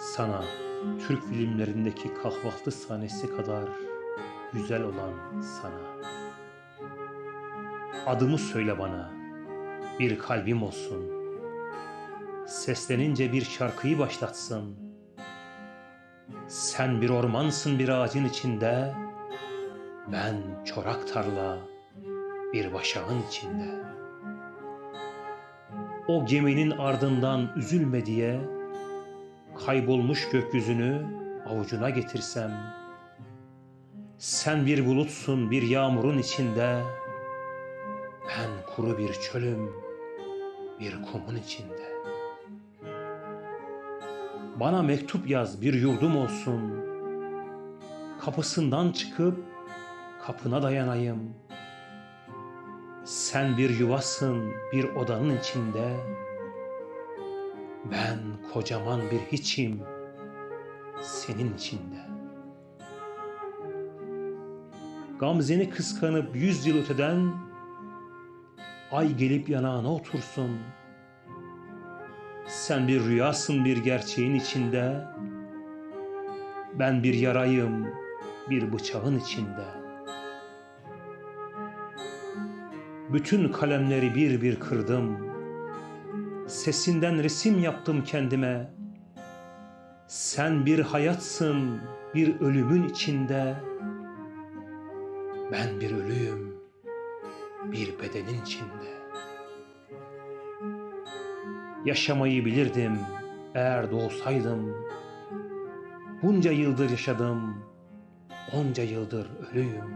Sana Türk filmlerindeki kahvaltı sahnesi kadar güzel olan sana. Adımı söyle bana, bir kalbim olsun. Seslenince bir şarkıyı başlatsın. Sen bir ormansın bir ağacın içinde, ben çorak tarla bir başağın içinde. O geminin ardından üzülme diye kaybolmuş gökyüzünü avucuna getirsem, sen bir bulutsun bir yağmurun içinde, ben kuru bir çölüm bir kumun içinde. Bana mektup yaz bir yurdum olsun, kapısından çıkıp kapına dayanayım. Sen bir yuvasın bir odanın içinde, ben kocaman bir hiçim senin içinde. Gamzeni kıskanıp yüz yıl öteden ay gelip yanağına otursun. Sen bir rüyasın bir gerçeğin içinde. Ben bir yarayım bir bıçağın içinde. Bütün kalemleri bir bir kırdım. Sesinden resim yaptım kendime. Sen bir hayatsın bir ölümün içinde. Ben bir ölüyüm bir bedenin içinde. Yaşamayı bilirdim eğer doğsaydım. Bunca yıldır yaşadım, onca yıldır ölüyüm.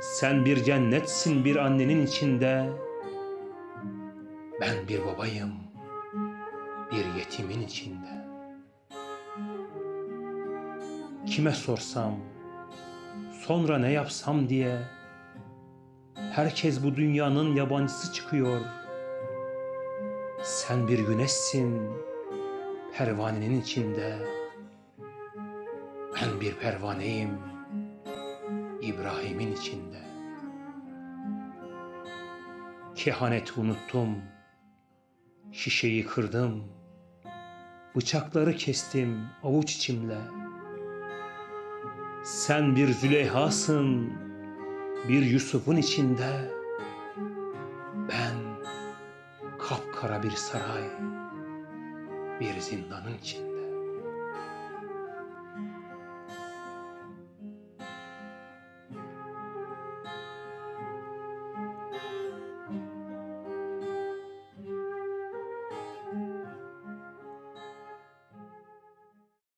Sen bir cennetsin bir annenin içinde. Ben bir babayım, bir yetimin içinde. Kime sorsam, sonra ne yapsam diye herkes bu dünyanın yabancısı çıkıyor. Sen bir güneşsin pervanenin içinde. Ben bir pervaneyim İbrahim'in içinde. Kehaneti unuttum. Şişeyi kırdım. Bıçakları kestim avuç içimle. Sen bir Züleyha'sın, bir Yusuf'un içinde. Ben kapkara bir saray, bir zindanın içinde.